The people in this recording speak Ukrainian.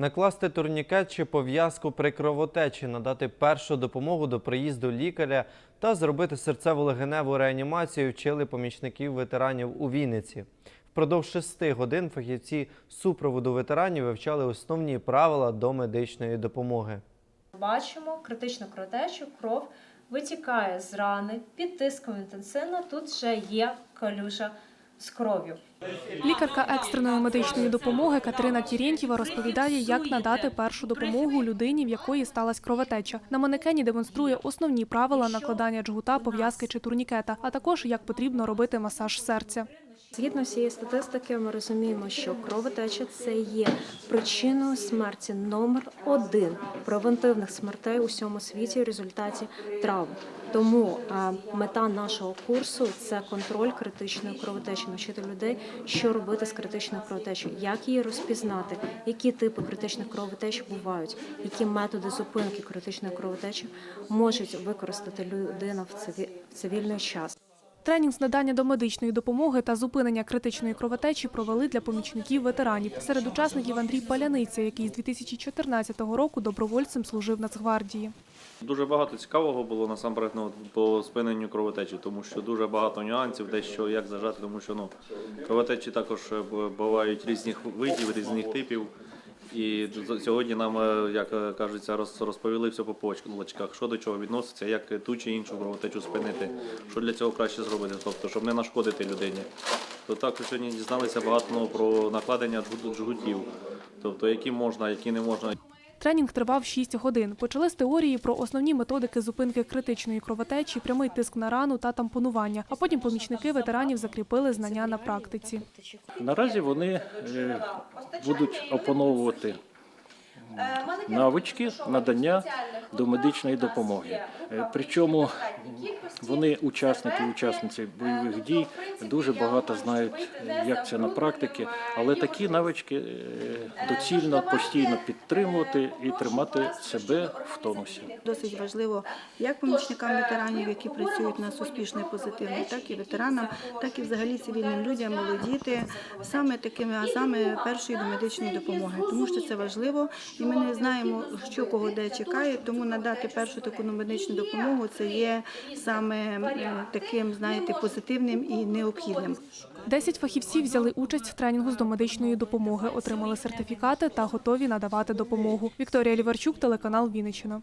Накласти турнікет чи пов'язку при кровотечі, надати першу допомогу до приїзду лікаря та зробити серцево-легеневу реанімацію вчили помічників ветеранів у Вінниці. Впродовж шести годин фахівці супроводу ветеранів вивчали основні правила до медичної допомоги. Бачимо критичну кровотечу, кров витікає з рани під тиском інтенсивно. Тут вже є калюжа з кров'ю. Лікарка екстреної медичної допомоги Катерина Тірєнтєва розповідає, як надати першу допомогу людині, в якої сталася кровотеча. На манекені демонструє основні правила накладання джгута, пов'язки чи турнікета, а також як потрібно робити масаж серця. Згідно всієї статистики, ми розуміємо, що кровотеча це є причиною смерті номер один превентивних смертей у всьому світі в результаті травм. Тому е, мета нашого курсу це контроль критичної кровотечі, навчити людей, що робити з критичною кровотечею, як її розпізнати, які типи критичних кровотеч бувають, які методи зупинки критичної кровотечі можуть використати людина в цивільний час. Тренінг з надання домедичної допомоги та зупинення критичної кровотечі провели для помічників ветеранів. Серед учасників Андрій Паляниця, який з 2014 року добровольцем служив в Нацгвардії. Дуже багато цікавого було насамперед ну, по спиненню кровотечі, тому що дуже багато нюансів, де що як зажати, тому що ну, кровотечі також е, бувають різних видів, різних типів. І сьогодні нам, е, як е, кажеться, розповіли все по почках, що до чого відноситься, як ту чи іншу кровотечу спинити, що для цього краще зробити, тобто, щоб не нашкодити людині. То також сьогодні дізналися багато про накладення джгутів, тобто які можна, які не можна. Тренінг тривав 6 годин. Почали з теорії про основні методики зупинки критичної кровотечі, прямий тиск на рану та тампонування. А потім помічники ветеранів закріпили знання на практиці. Наразі вони е, будуть опановувати навички надання домедичної допомоги. Е, Причому вони учасники учасниці бойових дій дуже багато знають, як це на практиці, але такі навички е, доцільно постійно підтримувати і тримати себе в тонусі. Досить важливо як помічникам ветеранів, які працюють у нас успішно і позитивно, так і ветеранам, так і взагалі цивільним людям, молодіти саме такими азами першої домедичної допомоги, тому що це важливо, і ми не знаємо, що кого де чекає. Тому надати першу таку медичну допомогу це є саме е, таким, знаєте, позитивним і необхідним. Десять фахівців взяли участь в тренінгу з домедичної допомоги, отримали сертифікати та готові надавати допомогу. Вікторія Ліварчук, телеканал Вінниччина.